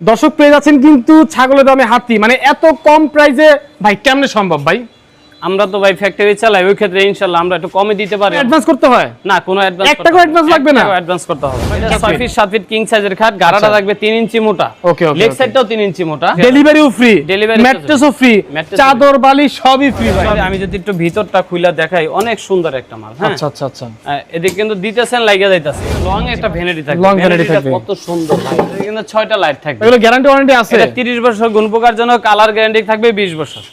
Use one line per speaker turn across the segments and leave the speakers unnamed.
দর্শক পেয়ে যাচ্ছেন কিন্তু ছাগলের দামে হাতি। মানে এত কম প্রাইসে ভাই, কেমনে সম্ভব ভাই?
আমরা তো ভাই ফ্যাক্টরি চালাই ওই ক্ষেত্রে ইনশাল্লাহ আমরা একটু কমে দিতে পারি।
অ্যাডভান্স করতে হয়?
না কোনো অ্যাডভান্স
এক টাকাও advance লাগবে না?
অ্যাডভান্স করতে হবে। এটা 6 ফিট 7 ফিট কিং সাইজের খাট গাড়াটা থাকবে 3 ইঞ্চি মোটা।
Okay, okay,
লেগ সাইডটাও 3 ইঞ্চি মোটা।
ডেলিভারিও ফ্রি
Delivery
ম্যাট্রেসও ফ্রি চাদর বালি সবই ফ্রি ভাই।
আমি যদি একটু ভিতরটা খুলে দেখাই অনেক সুন্দর একটা মাল হ্যাঁ?
আচ্ছা আচ্ছা আচ্ছা।
এদিকে কিন্তু দিতেছেন লাগিয়ে যাইতাছে। লং একটা ভ্যানিটি থাকবে।
Vanity
Vanity
থাকবে।
কত সুন্দর ভাই এদিকে কিন্তু 6টা লাইট থাকবে।
এগুলো গ্যারান্টি ওয়ারেন্টি আছে।
এটা 30 বছর গুণপোকার জন্য কালার গ্যারান্টি থাকবে 20 বছর।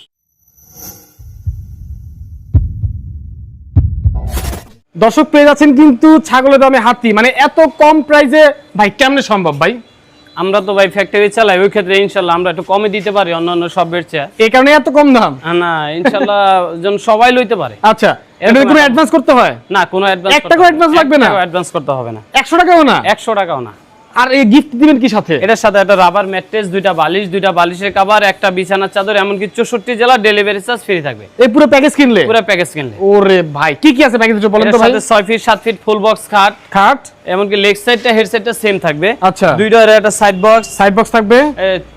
দর্শক পেয়ে যাচ্ছেন কিন্তু ছাগলের দামে হাতি। মানে এত কম প্রাইসে ভাই কেমনে সম্ভব ভাই?
আমরা তো ভাই ফ্যাক্টরি চালাই ওই ক্ষেত্রে ইনশাল্লাহ আমরা একটু কমে দিতে পারি অন্যান্য সবের চেয়ে।
এই কারণে এত কম দাম?
না ইনশাল্লাহ যেন সবাই লইতে পারে।
আচ্ছা কোনো
একটা-
অ্যাডভান্স করতে হয়?
না কোনো অ্যাডভান্স
এক টাকাও advance লাগবে না?
অ্যাডভান্স করতে হবে না।
একশো টাকাও না?
100 টাকাও না।
আর এই গিফট দিবেন কি সাথে?
এটার সাথে একটা রাবার ম্যাট্রেস দুইটা বালিশ দুইটা বালিশের কভার একটা বিছানার চাদর এমনকি 64 জেলা ডেলিভারি চার্জ ফ্রি থাকবে।
এই পুরো প্যাকেজ কিনলে?
পুরো প্যাকেজ কিনলে।
ওরে ভাই কি কি আছে প্যাকেজ বলেন তো ভাই?
সাথে 6 ফিট 7 ফিট ফুল বক্স খাট।
খাট?
এমনকি লেগ সাইডটা হেড সাইডটা সেম থাকবে।
আচ্ছা।
দুইটার একটা সাইড বক্স
সাইড বক্স থাকবে?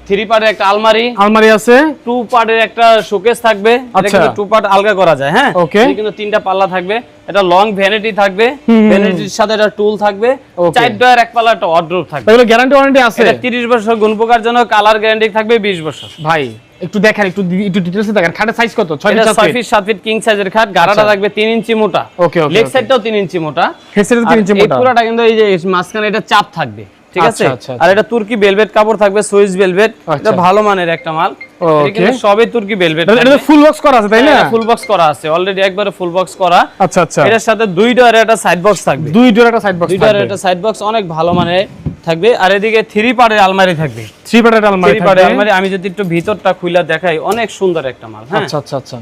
থ্রি পার্টের একটা আলমারি।
আলমারি আছে।
টু পার্টের একটা শোকেস থাকবে। এটা
আচ্ছা।
কিন্তু টু পার্ট আলগা করা যায় হ্যাঁ. এদিকে কিন্তু তিনটা পাল্লা থাকবে। এটা লং ভ্যানিটি থাকবে। ভ্যানিটির সাথে একটা টুল থাকবে. চার ডয়ার এক পাল্লা একটা ওয়ার্ড্রোব থাকবে।
এগুলো গ্যারান্টি ওয়ারেন্টি আছে?
এটা 30 বছর গুণপোকার জন্য কালার গ্যারান্টি থাকবে 20 বছর।
ভাই একটু দেখেন একটু একটু ডিটেইলসে দেখেন। খাটের সাইজ কত? 6
এটা
ফিট
6 ফিট 7 ফিট কিং সাইজের খাট গাড়াটা
আচ্ছা।
থাকবে 3 ইঞ্চি মোটা।
Okay, okay,
লেগ সাইডটাও 3 ইঞ্চি মোটা।
হেডসেটে 3 ইঞ্চি
আর এই পুরোটা কিন্তু এই যে মাঝখানে এটা চাপ থাকবে ঠিক আছে?
আচ্ছা, আচ্ছা,
আর এটা তুর্কি ভেলভেট কাপড় থাকবে সুইস ভেলভেট এটা
আচ্ছা।
ভালো মানের একটা মাল. এটা কিন্তু সবই তুর্কি ভেলভেট
এটা- ফুল বক্স করা আছে তাই না?
ফুল বক্স করা আছে অলরেডি একবারে ফুল বক্স করা।
আচ্ছা আচ্ছা।
এটার সাথে দুই ডয়ার একটা সাইড বক্স থাকবে।
দুই ডোর একটা সাইড বক্স
দুই ডয়ার একটা সাইড বক্স অনেক ভালো মানের। থাকবে। আর এদিকে থ্রি পার্টের আলমারি থাকবে।
থ্রি পার্টের আলমারি
থ্রি পার্টের আলমারি আমি যদি একটু ভিতরটা খুইলা দেখাই অনেক সুন্দর একটা মাল হ্যাঁ?
আচ্ছা আচ্ছা আচ্ছা।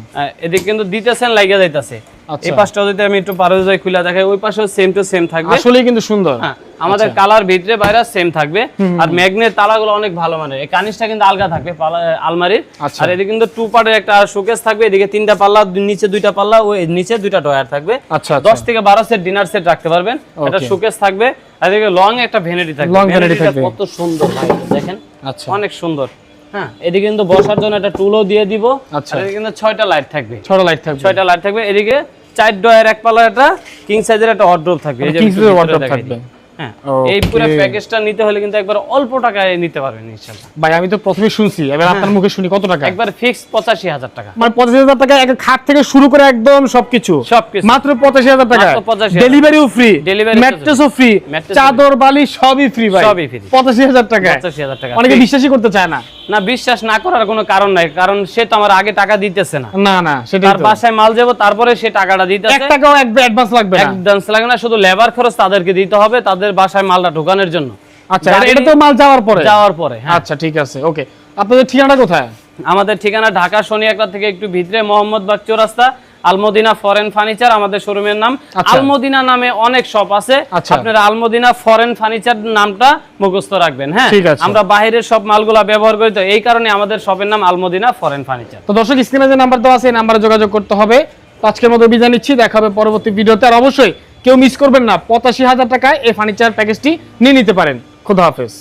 এদিকে কিন্তু দিতেছেন লাগিয়ে যাইতাছে। এই পাশটাও যদি আমি একটু পারো যাই খুলে দেখাই ওই পাশেও সেম টু সেম থাকবে।
আসলেই কিন্তু সুন্দর।
হ্যাঁ আমাদের
আচ্ছা।
কালার ভিতরে বাইরে সেম থাকবে। আর ম্যাগনেট তালাগুলো অনেক ভালো মানের। এই কানিসটা কিন্তু আলগা থাকবে আলমারির।
আচ্ছা।
আর এদিকে কিন্তু টু পার্টের একটা শোকেস থাকবে। এদিকে তিনটা পাল্লা নিচে দুইটা পাল্লা ওই নিচে দুইটা ডয়ার থাকবে।
আচ্ছা আচ্ছা।
দশ থেকে বারো সেট ডিনার সেট রাখতে পারবেন।
এটা.
শোকেস থাকবে। আর এদিকে লং একটা ভ্যানিটি থাকবে। ভ্যানিটিটা
থাকবে।
কত সুন্দর ভাই দেখেন।
আচ্ছা।
অনেক সুন্দর। হ্যাঁ এদিকে কিন্তু বসার জন্য একটা টুলও দিয়ে দিব।
আচ্ছা।
এদিকে কিন্তু ছয়টা লাইট থাকবে।
ছটা লাইট থাকবে।
ছয়টা লাইট থাকবে। এদিকে চার ডয়ের এক পালা একটা কিং সাইজের একটা ওয়ার্ড্রোব থাকবে। এই যে
থাকবে।
হ্যাঁ এই পুরো প্যাকেজটা নিতে হলে কিন্তু একবার অল্প টাকায় নিতে পারবেন ইনশাআল্লাহ
ভাই আমি তো প্রথমে শুনছি এবার আপনার মুখে শুনি কত টাকা?
একবার ফিক্স পঁচাশি হাজার টাকা।
মানে পঁচাশি হাজার টাকা এক খাট থেকে শুরু করে একদম সবকিছু।
সবকিছু।
মাত্র পঁচাশি হাজার টাকা। ডেলিভারিও ফ্রি ম্যাট্রেসও ফ্রি চাদর বালি সবই ফ্রি ভাই।
সবই।
পঁচাশি হাজার টাকা।
পঁচাশি হাজার টাকা।
অনেকে বিশ্বাসই করতে চায় না।
না বিশ্বাস না করার কোনো কারণ নাই কারণ সে তো আমার আগে টাকা দিতেছে না।
না না সেটাই
তার। বাসায় মাল যাব তারপরে সে টাকাটা
এক
দিতেছে।
টাকাও অ্যাডভান্স লাগবে না।
একদম লাগে না শুধু লেবার খরচ তাদেরকে দিতে হবে তাদের বাসায় মালটা ঢোকানোর জন্য।
আচ্ছা এটা- তো মাল যাওয়ার পরে?
যাওয়ার পরে হ্যাঁ।
আচ্ছা ঠিক আছে ওকে। আপনাদের ঠিকানা কোথায়?
আমাদের ঠিকানা ঢাকা থেকে একটু ভিতরে চৌরাস্তা আলমদিনা ফরেন ফার্নিচার আমাদের শোরুমের নাম।
আচ্ছা।
আলমদিনা নামে অনেক শপ আছে।
আচ্ছা।
আপনারা আলমদিনা ফরেন ফার্নিচার নামটা মুখস্থ রাখবেন হ্যাঁ। আমরা বাইরের সব মালগুলা ব্যবহার করি তো এই কারণে আমাদের শপের নাম আলমদিনা ফরেন ফার্নিচার।
তো দর্শক স্ক্রিনে যে নাম্বার দেওয়া আছে এই নাম্বারে যোগাযোগ করতে হবে। আজকের মতো বিদায় নিচ্ছি দেখা হবে পরবর্তী ভিডিওতে আর অবশ্যই কেউ মিস করবেন না। পঁচাশি হাজার টাকায় এই ফার্নিচার প্যাকেজটি নিয়ে নিতে পারেন। খুদা হাফেজ।